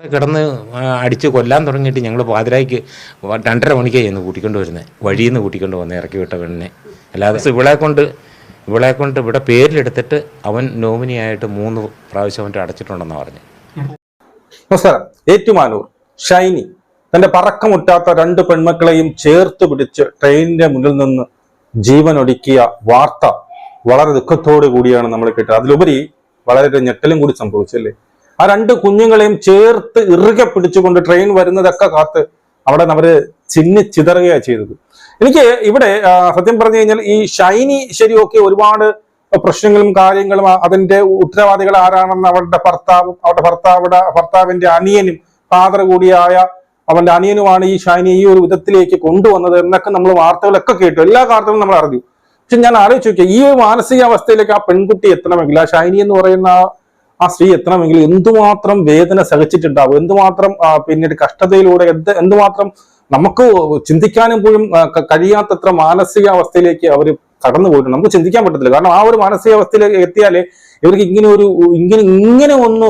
അവിടെ കിടന്ന് അടിച്ച് കൊല്ലാൻ തുടങ്ങിയിട്ട് ഞങ്ങൾ പാതിരായ്ക്ക് രണ്ടര മണിക്കേ ചെന്ന് കൂട്ടിക്കൊണ്ട് വരുന്നത് വഴിയിൽ നിന്ന് കൂട്ടിക്കൊണ്ട് വന്ന് ഇറക്കി വിട്ട പെണ്ണിനെ. അല്ലാതെ ഇവളെ കൊണ്ട് ഇവളെ കൊണ്ട് ഇവിടെ പേരിലെടുത്തിട്ട് അവൻ നോമിനിയായിട്ട് മൂന്ന് പ്രാവശ്യം അവന്റെ അടച്ചിട്ടുണ്ടെന്നാണ് പറഞ്ഞു. നമസ്കാരം. ഏറ്റുമാനൂർ ഷൈനി തന്റെ പറക്കമുറ്റാത്ത രണ്ട് പെൺമക്കളെയും ചേർത്ത് പിടിച്ച് ട്രെയിനിന്റെ മുന്നിൽ നിന്ന് ജീവനൊടുക്കിയ വാർത്ത വളരെ ദുഃഖത്തോടു കൂടിയാണ് നമ്മൾ കേട്ടത്. അതിലുപരി വളരെ ഞെട്ടലും കൂടി സംഭവിച്ചല്ലേ? ആ രണ്ട് കുഞ്ഞുങ്ങളെയും ചേർത്ത് ഇറുകെ പിടിച്ചുകൊണ്ട് ട്രെയിൻ വരുന്നതൊക്കെ കാത്ത് അവിടെ അവർ ചിന്നി ചിതറുകയാണ് ചെയ്തത്. എനിക്ക് ഇവിടെ സത്യം പറഞ്ഞു കഴിഞ്ഞാൽ ഈ ഷൈനി ശരിയൊക്കെ ഒരുപാട് പ്രശ്നങ്ങളും കാര്യങ്ങളും അതിന്റെ ഉത്തരവാദികൾ ആരാണെന്ന് അവരുടെ ഭർത്താവും അവരുടെ ഭർത്താവിടെ ഭർത്താവിന്റെ അനിയനും ഫാദർ കൂടിയായ അവന്റെ അനിയനുമാണ് ഈ ഷൈനി ഈ ഒരു വിധത്തിലേക്ക് കൊണ്ടുവന്നത് എന്നൊക്കെ നമ്മൾ വാർത്തകളൊക്കെ കേട്ടു. എല്ലാ വാർത്തകളും നമ്മൾ അറിഞ്ഞു. പക്ഷെ ഞാൻ ആലോചിച്ച് നോക്കിയാൽ ഈ മാനസികാവസ്ഥയിലേക്ക് ആ പെൺകുട്ടി എത്തണമെങ്കിൽ ആ ഷൈനി എന്ന് പറയുന്ന ആ- സ്ത്രീ എത്തണമെങ്കിൽ എന്തുമാത്രം വേദന സഹിച്ചിട്ടുണ്ടാവും? എന്തുമാത്രം പിന്നീട് കഷ്ടതയിലൂടെ എന്ത് എന്തുമാത്രം നമുക്ക് ചിന്തിക്കാനും പോലും കഴിയാത്തത്ര മാനസികാവസ്ഥയിലേക്ക് അവർ കടന്നു പോയിട്ടുണ്ട്. നമുക്ക് ചിന്തിക്കാൻ പറ്റത്തില്ല. കാരണം ആ ഒരു മാനസികാവസ്ഥയിലേക്ക് എത്തിയാലേ ഇവർക്ക് ഇങ്ങനെ ഒരു ഇങ്ങനെ ഇങ്ങനെ ഒന്ന്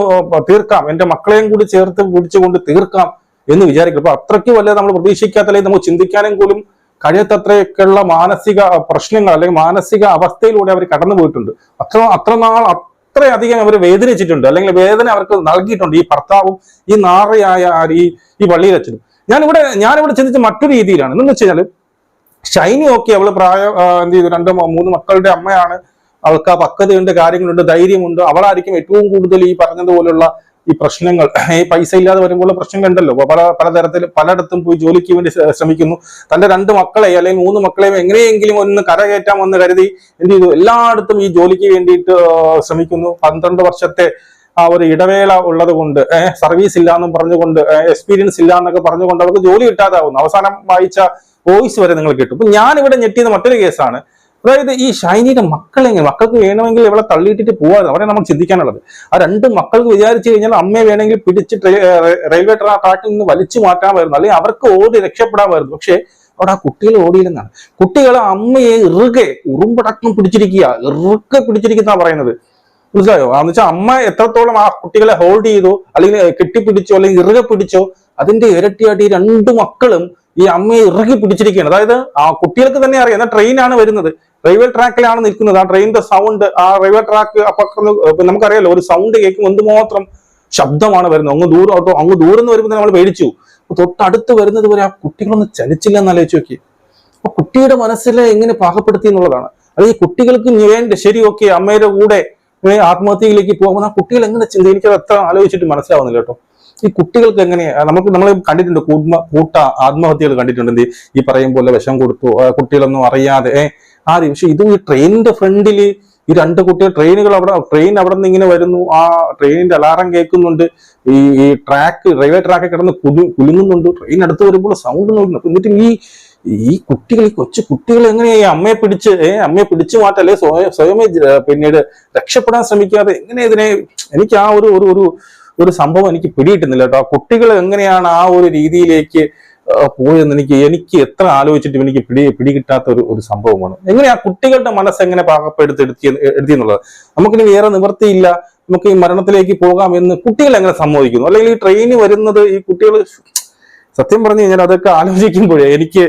തീർക്കാം. എന്റെ മക്കളെയും കൂടി ചേർത്ത് പിടിച്ചുകൊണ്ട് തീർക്കാം എന്ന് വിചാരിക്കും. അപ്പൊ അത്രയ്ക്ക് വല്ല നമ്മൾ പ്രതീക്ഷിക്കാത്ത അല്ലെങ്കിൽ നമുക്ക് ചിന്തിക്കാനും പോലും കഴിയത്തത്രയൊക്കെയുള്ള മാനസിക പ്രശ്നങ്ങൾ അല്ലെങ്കിൽ മാനസിക അവസ്ഥയിലൂടെ അവർ കടന്നു പോയിട്ടുണ്ട്. അത്ര അത്ര നാൾ അത്രയധികം അവർ വേദനിച്ചിട്ടുണ്ട്. അല്ലെങ്കിൽ വേദന അവർക്ക് നൽകിയിട്ടുണ്ട്. ഈ ഭർത്താവും ഈ നാറയായ ഈ ഈ വള്ളിയിലച്ഛനും ഞാനിവിടെ ഞാനിവിടെ ചിന്തിച്ച മറ്റൊരു രീതിയിലാണ്. എന്ന് വെച്ച് കഴിഞ്ഞാൽ ഷൈനി ഓക്കെ അവൾ പ്രായം എന്ത് ചെയ്തു? രണ്ട് മൂന്ന് മക്കളുടെ അമ്മയാണ്. അവൾക്ക് ആ പക്വതയുണ്ട് കാര്യങ്ങളുണ്ട് ധൈര്യമുണ്ട്. അവളായിരിക്കും ഏറ്റവും കൂടുതൽ ഈ പറഞ്ഞതുപോലുള്ള ഈ പ്രശ്നങ്ങൾ ഈ പൈസ ഇല്ലാതെ വരുമ്പോൾ പ്രശ്നം കണ്ടല്ലോ പല പലതരത്തിൽ പലയിടത്തും പോയി ജോലിക്ക് വേണ്ടി ശ്രമിക്കുന്നു. തന്റെ രണ്ട് മക്കളെ അല്ലെങ്കിൽ മൂന്ന് മക്കളെയും എങ്ങനെയെങ്കിലും ഒന്ന് കരകയറ്റാമെന്ന് കരുതി എന്ത് ചെയ്തു? എല്ലായിടത്തും ഈ ജോലിക്ക് വേണ്ടിയിട്ട് ശ്രമിക്കുന്നു. പന്ത്രണ്ട് വർഷത്തെ ആ ഒരു ഇടവേള ഉള്ളത് കൊണ്ട് സർവീസ് ഇല്ല എന്നും പറഞ്ഞുകൊണ്ട് എക്സ്പീരിയൻസ് ഇല്ല എന്നൊക്കെ പറഞ്ഞുകൊണ്ട് അവർക്ക് ജോലി കിട്ടാതാവുന്നു. അവസാനം വായിച്ച വോയിസ് വരെ നിങ്ങൾ കിട്ടും. ഞാൻ ഇവിടെ ഞെട്ടിയത് മറ്റൊരു കേസാണ്. അതായത് ഈ ഷൈനിയുടെ മക്കളെങ്ങനെ മക്കൾക്ക് വേണമെങ്കിൽ ഇവളെ തള്ളിയിട്ടിട്ട് പോവാതെ അവിടെ നമ്മൾ ചിന്തിക്കാനുള്ളത്. ആ രണ്ട് മക്കൾക്ക് വിചാരിച്ചു കഴിഞ്ഞാൽ അമ്മയെ വേണമെങ്കിൽ പിടിച്ച് റെയിൽവേ ട്രാ- ട്രാക്കിൽ നിന്ന് വലിച്ചു മാറ്റാമായിരുന്നു അല്ലെങ്കിൽ അവർക്ക് ഓടി രക്ഷപ്പെടാമായിരുന്നു പക്ഷേ അവിടെ ആ കുട്ടികൾ ഓടിയില്ലെന്നാണ് കുട്ടികൾ അമ്മയെ ഇറുകെ ഉറുമ്പടക്കം പിടിച്ചിരിക്കുക. ഇറുക്കെ പിടിച്ചിരിക്കുന്ന പറയുന്നത്. മനസ്സിലായോ? എന്ന് വെച്ചാൽ അമ്മ എത്രത്തോളം ആ കുട്ടികളെ ഹോൾഡ് ചെയ്തു അല്ലെങ്കിൽ കെട്ടിപ്പിടിച്ചോ അല്ലെങ്കിൽ ഇറുകെ പിടിച്ചോ അതിന്റെ ഇരട്ടിയായിട്ട് ഈ രണ്ട് മക്കളും ഈ അമ്മയെ ഇറുകി പിടിച്ചിരിക്കുകയാണ്. അതായത് ആ കുട്ടികൾക്ക് തന്നെ അറിയാം എന്നാൽ ട്രെയിനാണ് വരുന്നത്. റെയിൽവേ ട്രാക്കിലാണ് നിൽക്കുന്നത്. ആ ട്രെയിനിന്റെ സൗണ്ട് ആ റെയിൽവേ ട്രാക്ക് അപ്പുറത്ത് നമുക്കറിയാലോ ഒരു സൗണ്ട് കേൾക്കുമ്പോൾ എന്തുമാത്രം ശബ്ദമാണ് വരുന്നത്. അങ്ങ് ദൂരം ഓട്ടോ അങ്ങ് ദൂരം എന്ന് വരുമ്പോൾ നമ്മൾ പേടിച്ചു. അപ്പൊ തൊട്ടടുത്ത് വരുന്നത് വരെ ആ കുട്ടികളൊന്നും ചലിച്ചില്ല എന്ന് നോക്കി. അപ്പൊ കുട്ടിയുടെ മനസ്സിലെ എങ്ങനെ പാകപ്പെടുത്തി എന്നുള്ളതാണ്. അത് ഈ കുട്ടികൾക്ക് വേണ്ട ശരി ഓക്കെ അമ്മയുടെ കൂടെ ആത്മഹത്യയിലേക്ക് പോകുമ്പോൾ ആ കുട്ടികൾ എങ്ങനെ ചിന്ത എനിക്കത് അത്ര ആലോചിച്ചിട്ട് മനസ്സിലാവുന്നില്ല കേട്ടോ. ഈ കുട്ടികൾക്ക് എങ്ങനെ നമുക്ക് നമ്മൾ കണ്ടിട്ടുണ്ട് കൂട്ട ആത്മഹത്യകൾ കണ്ടിട്ടുണ്ട്. ഈ പറയും പോലെ വിഷം കൊടുത്തു കുട്ടികളൊന്നും അറിയാതെ ഏ, ആദ്യം പക്ഷെ ഇത് ഈ ട്രെയിനിന്റെ ഫ്രണ്ടിൽ ഈ രണ്ട് കുട്ടികൾ ട്രെയിനുകൾ അവിടെ ട്രെയിൻ അവിടെ നിന്ന് ഇങ്ങനെ വരുന്നു. ആ ട്രെയിനിന്റെ അലാറം കേൾക്കുന്നുണ്ട്. ഈ ഈ ട്രാക്ക് റെയിൽവേ ട്രാക്ക് കിടന്ന് കുലു കുലുങ്ങുന്നുണ്ട്. ട്രെയിൻ അടുത്ത് വരുമ്പോൾ സൗണ്ട് നോക്കുന്നു. എന്നിട്ടും ഈ ഈ കുട്ടികൾ ഈ കൊച്ചു കുട്ടികൾ എങ്ങനെയാ ഈ അമ്മയെ പിടിച്ച് ഏഹ് അമ്മയെ പിടിച്ചു മാറ്റല്ലേ സ്വയം സ്വയമേ പിന്നീട് രക്ഷപ്പെടാൻ ശ്രമിക്കാതെ എങ്ങനെ ഇതിനെ എനിക്ക് ആ ഒരു ഒരു ഒരു സംഭവം എനിക്ക് പിടിയിട്ടുന്നില്ല കേട്ടോ. ആ കുട്ടികൾ എങ്ങനെയാണ് ആ ഒരു രീതിയിലേക്ക് പോയെന്ന് എനിക്ക് എനിക്ക് എത്ര ആലോചിച്ചിട്ടും എനിക്ക് പിടി പിടികിട്ടാത്ത ഒരു ഒരു സംഭവമാണ്. എങ്ങനെ ആ കുട്ടികളുടെ മനസ്സ് എങ്ങനെ പാകപ്പെടുത്ത് എടുത്തി എടുത്തി എന്നുള്ളത് നമുക്കിനി വേറെ നിവൃത്തിയില്ല. നമുക്ക് ഈ മരണത്തിലേക്ക് പോകാം എന്ന് കുട്ടികൾ എങ്ങനെ സമ്മതിക്കുന്നു? അല്ലെങ്കിൽ ഈ ട്രെയിന് വരുന്നത് ഈ കുട്ടികൾ സത്യം പറഞ്ഞു കഴിഞ്ഞാൽ അതൊക്കെ ആലോചിക്കുമ്പോഴേ എനിക്ക്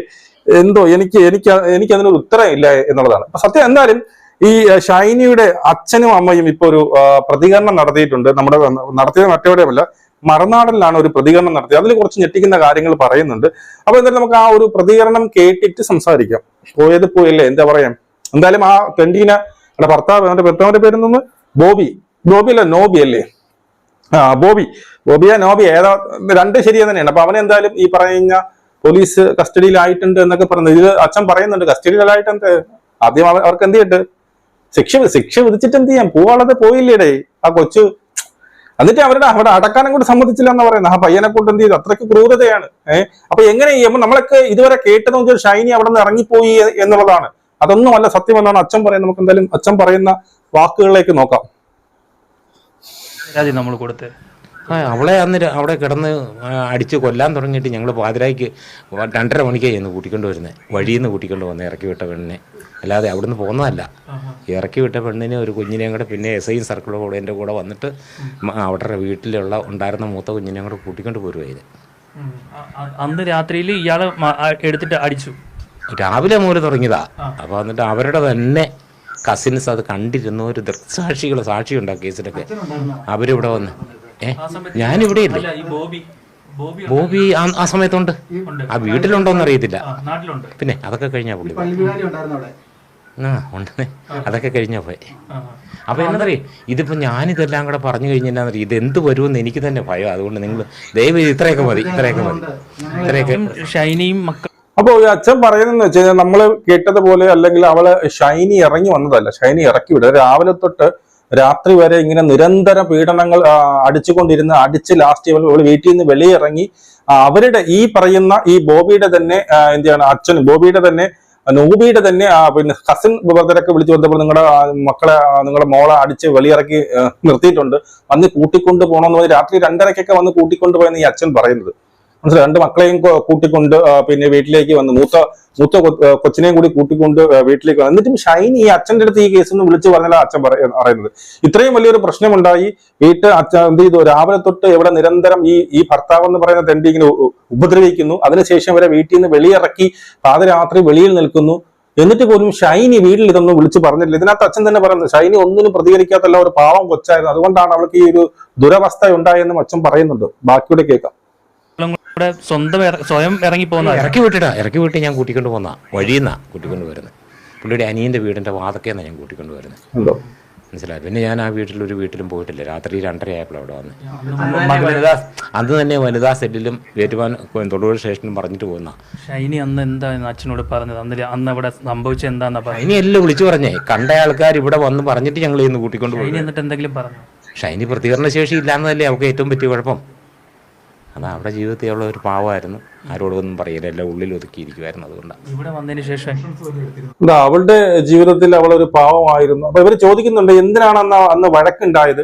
എന്തോ എനിക്ക് എനിക്ക് എനിക്ക് അതിനൊരു ഉത്തരം ഇല്ല എന്നുള്ളതാണ്. സത്യം എന്തായാലും ഈ ഷൈനിയുടെ അച്ഛനും അമ്മയും ഇപ്പൊ ഒരു പ്രതികരണം നടത്തിയിട്ടുണ്ട്. നമ്മുടെ നടത്തിയത് മറ്റെവിടെയുമല്ല. മറുനാടനിലാണ് ഒരു പ്രതികരണം നടത്തിയത്. അതിൽ കുറച്ച് ഞെട്ടിക്കുന്ന കാര്യങ്ങൾ പറയുന്നുണ്ട്. അപ്പൊ എന്തായാലും നമുക്ക് ആ ഒരു പ്രതികരണം കേട്ടിട്ട് സംസാരിക്കാം. പോയത് പോയല്ലേ? എന്താ പറയാം? എന്തായാലും ആ ട്വന്റീന അവിടെ ഭർത്താവ് അവന്റെ ഭർത്താവിന്റെ പേരെന്ന് ബോബി. ബോബി അല്ല നോബി അല്ലേ? ആ ബോബി. ബോബിയ നോബി ഏതാ? രണ്ട് ശരിയെ തന്നെയാണ്. അപ്പൊ അവൻ എന്തായാലും ഈ പറയുന്ന പോലീസ് കസ്റ്റഡിയിലായിട്ടുണ്ട് എന്നൊക്കെ പറയുന്നത്. ഇത് അച്ഛൻ പറയുന്നുണ്ട്. കസ്റ്റഡിയിലായിട്ട് എന്ത്? ആദ്യം അവർക്ക് എന്ത് ചെയ്യട്ടെ? ശിക്ഷ ശിക്ഷ വിധിച്ചിട്ട് എന്ത് ചെയ്യാം? പോവാളത് പോയില്ലേടേ. ആ കൊച്ചു എന്നിട്ട് അവരുടെ അവിടെ അടക്കാനും കൂടി സമ്മതിച്ചില്ല എന്ന് പറയുന്നത് ആ പയ്യനെ കൊണ്ട് എന്ത് ചെയ്തു? അത്രയ്ക്ക് ക്രൂരതയാണ്. ഏഹ് അപ്പൊ എങ്ങനെ ചെയ്യുമ്പോൾ നമ്മളൊക്കെ ഇതുവരെ കേട്ടത് വെച്ചാൽ ഷൈനി അവിടെ നിന്ന് ഇറങ്ങിപ്പോയി എന്നുള്ളതാണ്. അതൊന്നും അതൊന്നുമല്ല സത്യമെന്നാണ് അച്ഛൻ പറയുന്നത്. നമുക്ക് എന്തായാലും അച്ഛൻ പറയുന്ന വാക്കുകളിലേക്ക് നോക്കാം. നമ്മൾ കൊടുത്ത്. ആ അവളെ അന്ന് അവിടെ കിടന്ന് അടിച്ച് കൊല്ലാൻ തുടങ്ങിയിട്ട് ഞങ്ങൾ പാതിരായ്ക്ക് രണ്ടര മണിക്കായിരുന്നു കൂട്ടിക്കൊണ്ട് വരുന്നത് വഴിയിൽ നിന്ന് കൂട്ടിക്കൊണ്ട് വന്ന് ഇറക്കി വിട്ട പെണ്ണിനെ. അല്ലാതെ അവിടുന്ന് പോകുന്നതല്ല. ഇറക്കി വിട്ട പെണ്ണിനെ ഒരു കുഞ്ഞിനെയും കൂടെ പിന്നെ എസ് ഐ സർക്കിളും കൂടെ എന്റെ കൂടെ വന്നിട്ട് അവിടെ അവരുടെ വീട്ടിലുള്ള ഉണ്ടായിരുന്ന മൂത്ത കുഞ്ഞിനെയും കൂടെ കൂട്ടിക്കൊണ്ട് അ- അന്ന് രാത്രിയിൽ ഇയാളെ മ- എടുത്തിട്ട് അടിച്ചു. രാവിലെ മൂല തുടങ്ങിയതാ. അപ്പോൾ എന്നിട്ട് അവരുടെ തന്നെ കസിൻസ് അത് കണ്ടിരുന്ന ഒരു ദൃക്സാക്ഷികൾ സാക്ഷിയുണ്ടാ കേസിലൊക്കെ അവരിവിടെ വന്ന്. ഞാനിവിടെ ഇല്ലേ. അല്ല ഈ ബോബി. ആ- സമയത്തുണ്ട്. ആ വീട്ടിലുണ്ടോന്ന് അറിയത്തില്ല. നാട്ടിലുണ്ട്. പിന്നെ അതൊക്കെ കഴിഞ്ഞാ പുള്ളി പോയി. പള്ളിവികാരി ഉണ്ടായിരുന്നു അവിടെ. ആ ഉണ്ട് അതൊക്കെ കഴിഞ്ഞാ പോയി. അപ്പൊ അപ്പോൾ എന്നറിയാം ഇതിപ്പോ ഞാനിതെല്ലാം കൂടെ പറഞ്ഞു കഴിഞ്ഞാൽ ഇത് എന്ത് വരുമെന്ന് എനിക്ക് തന്നെ ഭയം. അതുകൊണ്ട് നിങ്ങൾ ദയവ് ഇത്രയൊക്കെ മതി ഇത്രയൊക്കെ മതി. ഇത്രയൊക്കെ ഷൈനിയും മക്കൾ അപ്പോൾ ഈ അച്ഛൻ പറയുന്നതെന്ന് വെച്ച് കഴിഞ്ഞാൽ നമ്മൾ കേട്ടതുപോലെ അല്ലെങ്കിൽ അവൾ ഷൈനി ഇറങ്ങി വന്നതല്ല. ഷൈനി ഇറക്കി വിടുക രാവിലെ തൊട്ട് രാത്രി വരെ ഇങ്ങനെ നിരന്തര പീഡനങ്ങൾ അടിച്ചുകൊണ്ടിരുന്ന അടിച്ച് ലാസ്റ്റ് ഇവൾ വീട്ടിൽ നിന്ന് വെളിയിറങ്ങി അവരുടെ ഈ പറയുന്ന ഈ ബോബിയുടെ തന്നെ ആ, എന്താണ് അച്ഛൻ ബോബിയുടെ തന്നെ നൂബിയുടെ തന്നെ പിന്നെ കസിൻ ബ്രദറൊക്കെ വിളിച്ചു വന്നപ്പോൾ നിങ്ങളുടെ മക്കളെ നിങ്ങളുടെ മോളെ അടിച്ച് വെളിയിറക്കി നിർത്തിയിട്ടുണ്ട്. വന്ന് കൂട്ടിക്കൊണ്ട് പോകണമെന്ന് പറഞ്ഞ് രാത്രി രണ്ടരക്കൊക്കെ വന്ന് കൂട്ടിക്കൊണ്ട് പോയെന്ന് ഈ അച്ഛൻ പറയുന്നത്. മനസ്സിലായി? രണ്ട് മക്കളെയും കൂട്ടിക്കൊണ്ട് പിന്നെ വീട്ടിലേക്ക് വന്ന് മൂത്ത മൂത്ത കൊച്ചിനെയും കൂടി കൂട്ടിക്കൊണ്ട് വീട്ടിലേക്ക് വന്നു. എന്നിട്ടും ഷൈൻ ഈ അച്ഛന്റെ അടുത്ത് ഈ കേസ് ഒന്ന് വിളിച്ചു പറഞ്ഞാൽ അച്ഛൻ പറയുന്നത്. ഇത്രയും വലിയൊരു പ്രശ്നമുണ്ടായി. വീട്ട് അച്ഛൻ എന്ത് ചെയ്തു? രാവിലെ തൊട്ട് ഇവിടെ നിരന്തരം ഈ ഈ ഭർത്താവ് എന്ന് പറയുന്ന തെണ്ടി ഇങ്ങനെ ഉപദ്രവിക്കുന്നു. അതിനുശേഷം വരെ വീട്ടിൽ നിന്ന് വെളിയിറക്കി പാതിരാത്രി വെളിയിൽ നിൽക്കുന്നു. എന്നിട്ട് പോലും ഷൈനി വീട്ടിൽ ഇതൊന്നും വിളിച്ചു പറഞ്ഞില്ല ഇതിനകത്ത് അച്ഛൻ തന്നെ പറയുന്നത് ഷൈനി ഒന്നിനും പ്രതികരിക്കാത്തല്ല ഒരു പാവം കൊച്ചായിരുന്നു. അതുകൊണ്ടാണ് അവൾക്ക് ഈ ഒരു ദുരവസ്ഥ ഉണ്ടായെന്നും അച്ഛൻ പറയുന്നുണ്ട്. ബാക്കിയുടെ കേൾക്കാം. കൂടെ സ്വന്തം സ്വയം ഇറങ്ങി പോകുന്ന ഇറക്കി വിട്ടിടാ. ഇറക്കി വിട്ട് ഞാൻ കൂട്ടിക്കൊണ്ട് പോന്ന. വഴിയെന്നാ കൂട്ടിക്കൊണ്ട് വരുന്നത്. പുള്ളിയുടെ അനിയന്റെ വീടിന്റെ വാതക്കെന്നാണ് ഞാൻ കൂട്ടിക്കൊണ്ട് വരുന്നത്. മനസ്സിലായി? പിന്നെ ഞാൻ ആ വീട്ടിൽ ഒരു വീട്ടിലും പോയിട്ടില്ല. രാത്രി രണ്ടരയായപ്പോൾ അവിടെ വന്ന്. വനിതാ അന്ന് തന്നെ വനിതാ സെല്ലിലും ഏറ്റുമാൻ തൊടുപുഴ സ്റ്റേഷനിലും പറഞ്ഞിട്ട് പോകുന്ന ഷൈനി അന്ന് എന്താ അച്ഛനോട് പറഞ്ഞത്? അന്ന് അന്ന് അവിടെ സംഭവിച്ചത് എന്താന്നാ ഷൈനി എല്ലാം വിളിച്ചു പറഞ്ഞേ. കണ്ട ആൾക്കാർ ഇവിടെ വന്ന് പറഞ്ഞിട്ട് ഞങ്ങൾ ഇന്ന് കൂട്ടിക്കൊണ്ട് പോയി എന്നിട്ട് എന്തെങ്കിലും പറഞ്ഞു? ഷൈനി പ്രതികരണ ശേഷി ഇല്ലാന്നതല്ലേ അവൾക്ക് ഏറ്റവും പറ്റിയ കുഴപ്പം. അതാ അവിടെ ജീവിതത്തിൽ അവളെ ഒരു പാവമായിരുന്നു. ആരോടൊന്നും പറയില്ല. എല്ലാം ഉള്ളിൽ ഒതുക്കിയിരിക്കുമായിരുന്നു അതുകൊണ്ടാണ് ഇവിടെ വന്നതിന് ശേഷം എന്താ അവളുടെ ജീവിതത്തിൽ അവൾ ഒരു പാവമായിരുന്നു. അപ്പൊ ഇവർ ചോദിക്കുന്നുണ്ട് എന്തിനാണ് അന്ന് അന്ന് വഴക്കുണ്ടായത്?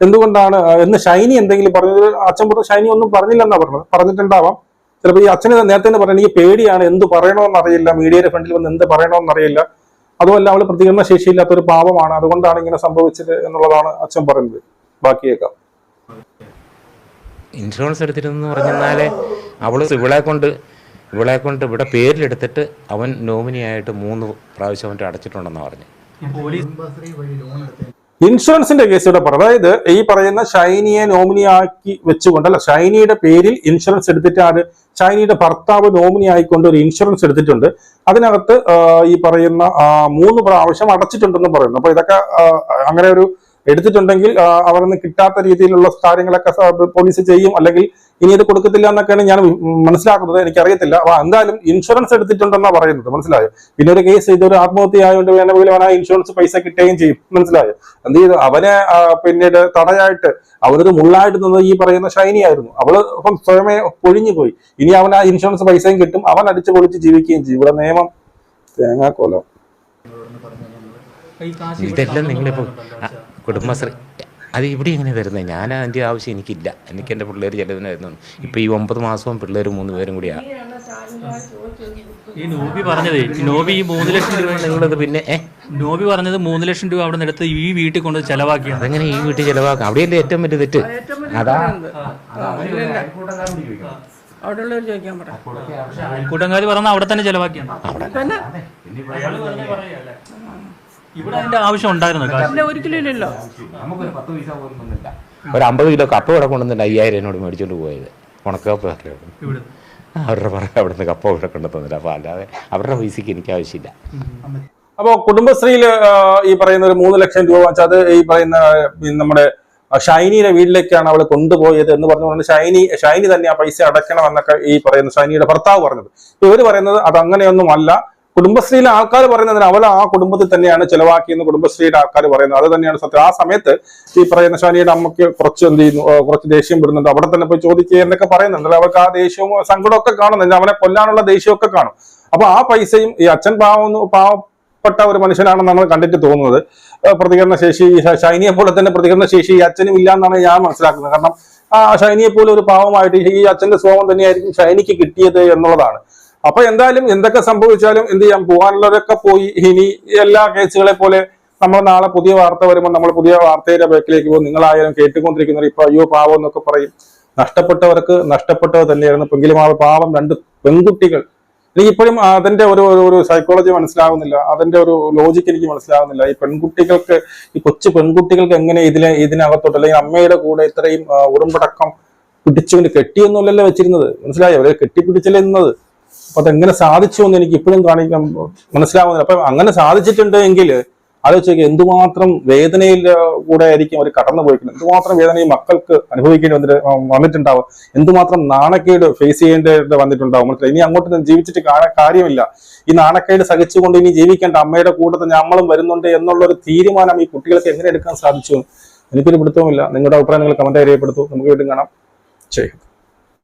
എന്തുകൊണ്ടാണ് എന്ന് ഷൈനി എന്തെങ്കിലും പറഞ്ഞത് അച്ഛൻ പറഞ്ഞു ഷൈനി ഒന്നും പറഞ്ഞില്ലെന്നാ പറഞ്ഞത്. പറഞ്ഞിട്ടുണ്ടാവാം. ചിലപ്പോൾ ഈ അച്ഛനെ നേരത്തെ തന്നെ പറഞ്ഞു എനിക്ക് പേടിയാണ് എന്ത് പറയണമെന്ന് അറിയില്ല. മീഡിയയുടെ ഫ്രണ്ടിൽ വന്ന് എന്ത് പറയണമെന്ന് അറിയില്ല. അതുമല്ല അവൾ പ്രതികരണ ശേഷിയില്ലാത്ത ഒരു പാവമാണ്. അതുകൊണ്ടാണ് ഇങ്ങനെ സംഭവിച്ചത് എന്നുള്ളതാണ് അച്ഛൻ പറയുന്നത്. ബാക്കിയേക്കാം. ഇൻഷുറൻസ് എടുത്തിരുന്നെന്ന് പറഞ്ഞാൽ അവൾ ഇവളെ കൊണ്ട് ഇവളെ കൊണ്ട് ഇവിടെ പേരിലെടുത്തിട്ട് അവൻ നോമിനിയായിട്ട് മൂന്ന് പ്രാവശ്യം അവന്റെ അടച്ചിട്ടുണ്ടെന്ന് പറഞ്ഞു. ഇൻഷുറൻസിന്റെ കേസ് ഇവിടെ പറഞ്ഞു അതായത് ഈ പറയുന്ന ഷൈനിയെ നോമിനിയാക്കി വെച്ചുകൊണ്ടല്ല ഷൈനിയുടെ പേരിൽ ഇൻഷുറൻസ് എടുത്തിട്ട് ആര് ഷൈനിയുടെ ഭർത്താവ് നോമിനി ആയിക്കൊണ്ട് ഒരു ഇൻഷുറൻസ് എടുത്തിട്ടുണ്ട്. അതിനകത്ത് ഈ പറയുന്ന മൂന്ന് പ്രാവശ്യം അടച്ചിട്ടുണ്ടെന്ന് പറയുന്നു. അപ്പൊ ഇതൊക്കെ അങ്ങനെ ഒരു എടുത്തിട്ടുണ്ടെങ്കിൽ അവർന്ന് കിട്ടാത്ത രീതിയിലുള്ള കാര്യങ്ങളൊക്കെ പോലീസ് ചെയ്യും. അല്ലെങ്കിൽ ഇനി ഇത് കൊടുക്കത്തില്ല എന്നൊക്കെയാണ് ഞാൻ മനസ്സിലാക്കുന്നത്. എനിക്കറിയത്തില്ല. അപ്പൊ എന്തായാലും ഇൻഷുറൻസ് എടുത്തിട്ടുണ്ടെന്നാ പറയുന്നത്. മനസ്സിലായോ? പിന്നെ ഒരു കേസ് ഇതൊരു ആത്മഹത്യ ആയതുകൊണ്ട് വേണമെങ്കിൽ അവൻ ആ ഇൻഷുറൻസ് പൈസ കിട്ടുകയും ചെയ്യും. മനസ്സിലായോ? എന്ത് ചെയ്തു? അവനെ പിന്നീട് തടയായിട്ട് അവനൊരു മുള്ളായിട്ട് നിന്നത് ഈ പറയുന്ന ഷൈനി ആയിരുന്നു. അവൾ ഇപ്പം സ്വയമേ പൊഴിഞ്ഞു പോയി. ഇനി അവൻ ആ ഇൻഷുറൻസ് പൈസയും കിട്ടും. അവൻ അടിച്ചു പൊളിച്ച് ജീവിക്കുകയും ചെയ്യും. ഇവിടെ നിയമം തേങ്ങാക്കോലം. ഇതെല്ലാം നിങ്ങളിപ്പോ കുടുംബശ്രീ. അത് ഇവിടെ എങ്ങനെ തരുന്നത് ഞാൻ അതിന്റെ ആവശ്യം എനിക്കില്ല. എനിക്ക് എന്റെ പിള്ളേർ ചിലതിനെ വരുന്നു ഇപ്പം ഈ ഒമ്പത് മാസവും പിള്ളേർ മൂന്ന് പേരും കൂടിയാണ് ഈ നോബി പറഞ്ഞതേ ഈ നോബി ഈ മൂന്ന് ലക്ഷം രൂപ നിങ്ങളത് പിന്നെ ഏ? നോബി പറഞ്ഞത് മൂന്ന് ലക്ഷം രൂപ അവിടെ നിന്ന് ഈ വീട്ടിൽ കൊണ്ട് ചിലവാക്കി അതെങ്ങനെ ഈ വീട്ടിൽ ചിലവാക്കാം? അവിടെയല്ലേ ഏറ്റവും വലിയ തെറ്റ്? അതാ. അവിടെയുള്ളവർ ചോദിക്കാൻ പറ. കൂട്ടങ്കാലി പറഞ്ഞ അവിടെ തന്നെ ചെലവാക്കിയാണ്. ഇവിടെ അതിന്റെ ആവശ്യം ഉണ്ടായിരുന്നു? ഒരിക്കലും ഇല്ലല്ലോ. നമുക്കൊരു പത്ത് പൈസ പോലും വന്നില്ല ഒരു അമ്പത് കിലോ കപ്പ ഇവിടെ കൊണ്ടുവന്നിട്ട് അയ്യായിരം എന്നോട് മേടിച്ചോണ്ട് പോയത്. ഉണക്കപ്പ് ഇവിടെ അവരുടെ പറഞ്ഞ അവിടുന്ന് കപ്പ ഇവിടെ കൊണ്ടു തന്നില്ല. അപ്പോൾ അല്ലാതെ അവരുടെ പൈസക്ക് എനിക്ക് ആവശ്യമില്ല. അപ്പോ കുടുംബശ്രീയിൽ ഈ പറയുന്ന ഒരു മൂന്ന് ലക്ഷം രൂപ വെച്ചാൽ അത് ഈ പറയുന്ന നമ്മുടെ ഷൈനിയുടെ വീട്ടിലേക്കാണ് അവൾ കൊണ്ടുപോയത് എന്ന് പറഞ്ഞുകൊണ്ട് ഷൈനി ഷൈനി തന്നെ ആ പൈസ അടയ്ക്കണം എന്നൊക്കെ ഈ പറയുന്ന ഷൈനിയുടെ ഭർത്താവ് പറഞ്ഞത്. ഇവർ പറയുന്നത് അത് അങ്ങനെയൊന്നും അല്ല കുടുംബശ്രീയിലെ ആൾക്കാർ പറയുന്നതിന് അവൾ ആ കുടുംബത്തിൽ തന്നെയാണ് ചെലവാക്കിയെന്ന് കുടുംബശ്രീയുടെ ആൾക്കാർ പറയുന്നത്. അത് തന്നെയാണ് സത്യം. ആ സമയത്ത് ഈ പറയുന്ന ഷാനിയുടെ അമ്മയ്ക്ക് കുറച്ച് എന്ത് ചെയ്യുന്നു? കുറച്ച് ദേഷ്യം വിടുന്നുണ്ട് അവിടെ തന്നെ പോയി ചോദിക്കുക എന്നൊക്കെ പറയുന്നുണ്ട് അവർക്ക് ആ ദേഷ്യവും സങ്കടമൊക്കെ കാണുന്നുണ്ട് അവനെ കൊല്ലാനുള്ള ദേഷ്യമൊക്കെ കാണും. അപ്പൊ ആ പൈസയും ഈ അച്ഛൻ പാവം പാവപ്പെട്ട ഒരു മനുഷ്യനാണെന്നാണ് കണ്ടിട്ട് തോന്നുന്നത്. പ്രതികരണ ശേഷി ഷൈനിയെ പോലെ തന്നെ പ്രതികരണ ശേഷി ഈ അച്ഛനും ഇല്ല എന്നാണ് ഞാൻ മനസ്സിലാക്കുന്നത്. കാരണം ആ ഷൈനിയെ പോലെ ഒരു പാവമായിട്ട് ഈ അച്ഛന്റെ സ്വഭാവം തന്നെയായിരിക്കും ഷൈനിക്ക് കിട്ടിയത് എന്നുള്ളതാണ്. അപ്പൊ എന്തായാലും എന്തൊക്കെ സംഭവിച്ചാലും എന്ത് ചെയ്യാം? പോകാനുള്ളവരൊക്കെ പോയി. ഇനി എല്ലാ കേസുകളെ പോലെ നമ്മൾ നാളെ പുതിയ വാർത്ത വരുമ്പോൾ നമ്മൾ പുതിയ വാർത്തയുടെ ബാക്കിലേക്ക് പോകും. നിങ്ങളായാലും കേട്ടുകൊണ്ടിരിക്കുന്നവർ ഇപ്പൊ അയ്യോ പാവം എന്നൊക്കെ പറയും. നഷ്ടപ്പെട്ടവർക്ക് നഷ്ടപ്പെട്ടത് തന്നെയായിരുന്നു. എങ്കിലും ആ പാവം രണ്ട് പെൺകുട്ടികൾ. എനിക്ക് ഇപ്പോഴും അതിന്റെ ഒരു ഒരു- സൈക്കോളജി മനസ്സിലാവുന്നില്ല. അതിന്റെ ഒരു ലോജിക്ക് എനിക്ക് മനസ്സിലാവുന്നില്ല. ഈ പെൺകുട്ടികൾക്ക് ഈ കൊച്ചു പെൺകുട്ടികൾക്ക് എങ്ങനെ ഇതിനെ ഇതിനകത്തോട്ട് അല്ലെങ്കിൽ അമ്മയുടെ കൂടെ ഇത്രയും ഉറുമ്പടക്കം പിടിച്ചുകൊണ്ട് കെട്ടിയൊന്നുമല്ലല്ലോ വെച്ചിരുന്നത്. മനസ്സിലായോ? അവരെ കെട്ടിപ്പിടിച്ചല്ലേ അപ്പൊ അതെങ്ങനെ സാധിച്ചു എന്ന് എനിക്ക് ഇപ്പോഴും കാണിക്കാൻ മനസ്സിലാവുന്നില്ല. അപ്പൊ അങ്ങനെ സാധിച്ചിട്ടുണ്ട് എങ്കിൽ ആലോചിച്ച് എന്തുമാത്രം വേദനയിൽ കൂടെ ആയിരിക്കും അവർ കടന്നു പോയിരിക്കുന്നത് എന്തുമാത്രം വേദന ഈ മക്കൾക്ക് അനുഭവിക്കേണ്ടി വന്നിട്ട് വന്നിട്ടുണ്ടാവും? എന്തുമാത്രം നാണക്കേട് ഫേസ് ചെയ്യേണ്ടത് വന്നിട്ടുണ്ടാവും? മനസ്സിലായി? ഇനി അങ്ങോട്ട് ജീവിച്ചിട്ട് കാര്യമില്ല. ഈ നാണക്കേട് സഹിച്ചുകൊണ്ട് ഇനി ജീവിക്കേണ്ട അമ്മയുടെ കൂട്ടത്തിൽ നമ്മളും വരുന്നുണ്ട് എന്നുള്ള ഒരു തീരുമാനം ഈ കുട്ടികൾക്ക് എങ്ങനെ എടുക്കാൻ സാധിച്ചു? എനിക്കൊരു പിടുത്തവുമില്ല. നിങ്ങളുടെ അഭിപ്രായം നിങ്ങൾ കമന്റ് രേഖപ്പെടുത്തൂ. നമുക്ക് വീണ്ടും കാണാം. ശരി